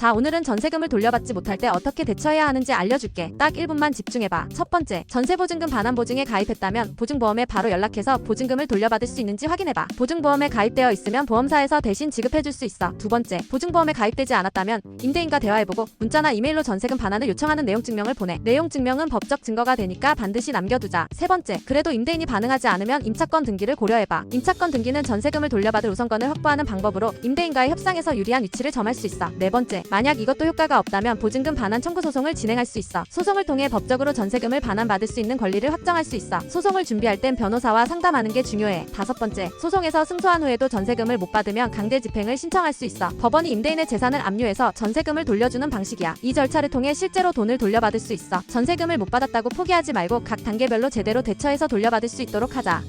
자, 오늘은 전세금을 돌려받지 못할 때 어떻게 대처해야 하는지 알려줄게. 딱 1분만 집중해봐. 첫 번째, 전세보증금 반환보증에 가입했다면 보증보험에 바로 연락해서 보증금을 돌려받을 수 있는지 확인해봐. 보증보험에 가입되어 있으면 보험사에서 대신 지급해줄 수 있어. 두 번째, 보증보험에 가입되지 않았다면 임대인과 대화해보고 문자나 이메일로 전세금 반환을 요청하는 내용 증명을 보내. 내용 증명은 법적 증거가 되니까 반드시 남겨두자. 세 번째, 그래도 임대인이 반응하지 않으면 임차권 등기를 고려해봐. 임차권 등기는 전세금을 돌려받을 우선권을 확보하는 방법으로 임대인과의 협상에서 유리한 위치를 점할 수 있어. 네 번째, 만약 이것도 효과가 없다면 보증금 반환 청구 소송을 진행할 수 있어. 소송을 통해 법적으로 전세금을 반환받을 수 있는 권리를 확정할 수 있어. 소송을 준비할 땐 변호사와 상담하는 게 중요해. 다섯 번째, 소송에서 승소한 후에도 전세금을 못 받으면 강제 집행을 신청할 수 있어. 법원이 임대인의 재산을 압류해서 전세금을 돌려주는 방식이야. 이 절차를 통해 실제로 돈을 돌려받을 수 있어. 전세금을 못 받았다고 포기하지 말고 각 단계별로 제대로 대처해서 돌려받을 수 있도록 하자.